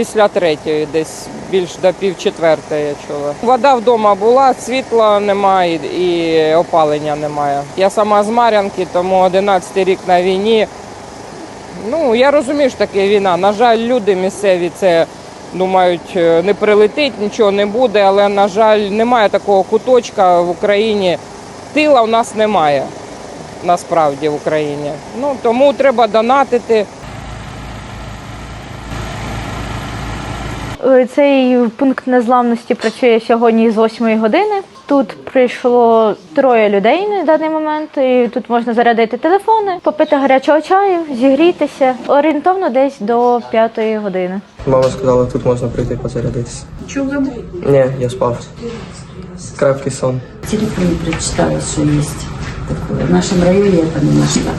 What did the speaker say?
після третьої, десь більш до пів четвертої я чула. Вода вдома була, світла немає і опалення немає. Я сама з Мар'янки, тому 11 рік на війні. Ну, я розумію, що таке війна. На жаль, люди місцеві це думають, е, не прилетить, нічого не буде, але, на жаль, немає такого куточка в Україні. Тила в нас немає насправді в Україні. Ну, тому треба донатити. Цей пункт незламності працює сьогодні з 8 години. Тут прийшло троє людей на даний момент. І тут можна зарядити телефони, попити гарячого чаю, зігрітися. Орієнтовно десь до 5 години. Мама сказала, тут можна прийти позарядитися. Чули? Ні, я спав. Крепкий сон. В телефоне прочитала, есть. В нашем районе я это не нашла.